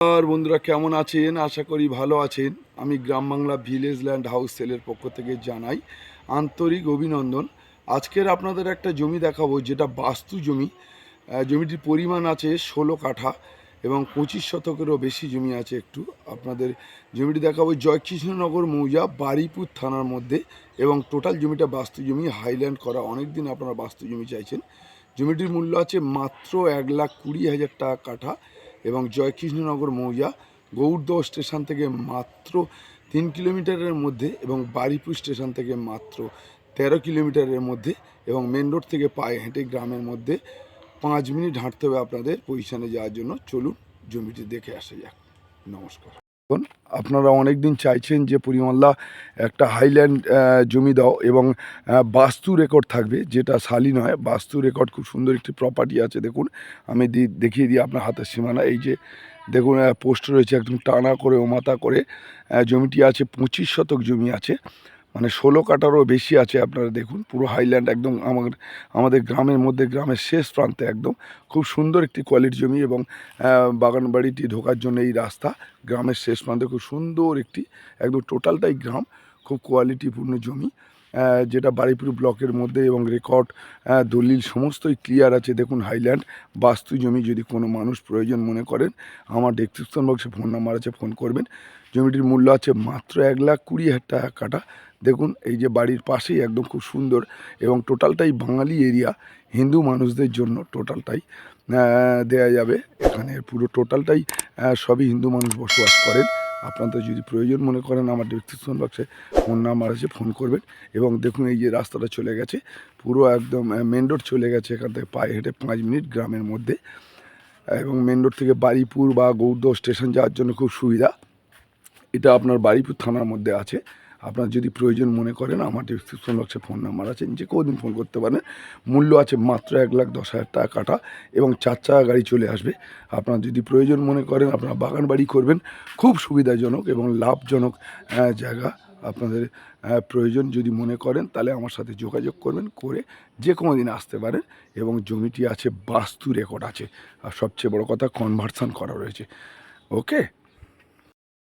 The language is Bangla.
আর বন্ধুরা, কেমন আছেন? আশা করি ভালো আছেন। আমি Gram Bangla village land house সেলের পক্ষ থেকে জানাই আন্তরিক অভিনন্দন। আজকের আপনাদের একটা জমি দেখাবো, যেটা বাস্তু জমি। জমিটির পরিমাণ আছে ষোলো কাঠা এবং পঁচিশ শতকেরও বেশি জমি আছে একটু। আপনাদের জমিটি দেখাবো জয়কৃষ্ণনগর মৌজা বারিপুর থানার মধ্যে এবং টোটাল জমিটা বাস্তু জমি, হাইল্যান্ড করা। অনেক দিন আপনারা বাস্তু জমি চাইছেন। জমিটির মূল্য আছে মাত্র এক লাখ কুড়ি হাজার টাকা কাঠা। এবং জয়কৃষ্ণনগর মৌজা গৌরদহ স্টেশন থেকে মাত্র তিন কিলোমিটারের মধ্যে এবং বারিপুর স্টেশন থেকে মাত্র তেরো কিলোমিটারের মধ্যে এবং মেন রোড থেকে পায়ে হেঁটে গ্রামের মধ্যে পাঁচ মিনিট হাঁটতে হবে আপনাদের পজিশানে যাওয়ার জন্য। চলুন জমিটি দেখে আসা যাক। নমস্কার। আপনারা অনেক দিন চাইছেন যে পরিমাল্লা একটা হাইল্যান্ড জমি দাও এবং বাস্তু রেকর্ড থাকবে, যেটা শালি নয়, বাস্তু রেকর্ড খুব সুন্দর একটি প্রপার্টি আছে, দেখুন। আমি দেখিয়ে দিই আপনার হাতের সীমানা, এই যে, দেখুন পোস্ট রয়েছে একদম টানা করে, ওমাতা করে জমিটি আছে, পঁচিশ শতক জমি আছে। মানে ষোলো কাটারও বেশি আছে আপনারা দেখুন, পুরো হাইল্যান্ড একদম আমার, আমাদের গ্রামের মধ্যে, গ্রামের শেষ প্রান্তে একদম। খুব সুন্দর একটি কোয়ালিটি জমি এবং বাগান বাড়িটি ঢোকার জন্য এই রাস্তা গ্রামের শেষ প্রান্তে। খুব সুন্দর একটি, একদম টোটালটাই গ্রাম, খুব কোয়ালিটিপূর্ণ জমি। যেটা বাড়িপুর ব্লকের মধ্যে এবং রেকর্ড দলিল সমস্তই ক্লিয়ার আছে। দেখুন হাইল্যান্ড বাস্তু জমি যদি কোনো মানুষ প্রয়োজন মনে করেন, আমার ডেসক্রিপশন বক্সে ফোন নাম্বার আছে ফোন করবেন। জমিটির মূল্য আছে মাত্র এক লাখ কুড়ি হাজার টাকা কাটা। দেখুন, এই যে বাড়ির পাশেই একদম খুব সুন্দর এবং টোটালটাই বাঙালি এরিয়া হিন্দু মানুষদের জন্য টোটালটাই দেয়া যাবে। এখানে পুরো টোটালটাই সবই হিন্দু মানুষ বসবাস করেন। আপনাদের যদি প্রয়োজন মনে করেন আমার ডিসক্রিপশন বক্সে ফোন নাম্বার আছে ফোন করবেন। এবং দেখুন এই যে রাস্তাটা চলে গেছে, পুরো একদম মেন রোড চলে গেছে এখান থেকে পায়ে হেঁটে পাঁচ মিনিট গ্রামের মধ্যে। এবং মেন রোড থেকে বাড়িপুর বা গৌরদহ স্টেশন যাওয়ার জন্য খুব সুবিধা। এটা আপনার বাড়িপুর থানার মধ্যে আছে। আপনার যদি প্রয়োজন মনে করেন, আমার ডিসক্রিপশন বক্সে ফোন নাম্বার আছে, যে দিন ফোন করতে পারেন। মূল্য আছে মাত্র এক লাখ দশ হাজার টাকা কাটা এবং চার চাকা গাড়ি চলে আসবে। আপনার যদি প্রয়োজন মনে করেন, আপনারা বাগান বাড়ি করবেন, খুব সুবিধাজনক এবং লাভজনক জায়গা আপনাদের প্রয়োজন। যদি মনে করেন, তাহলে আমার সাথে যোগাযোগ করবেন করে যে কোনো দিন আসতে পারেন এবং জমিটি আছে বাস্তু রেকর্ড আছে। আর সবচেয়ে বড় কথা কনভার্সন করা রয়েছে। ওকে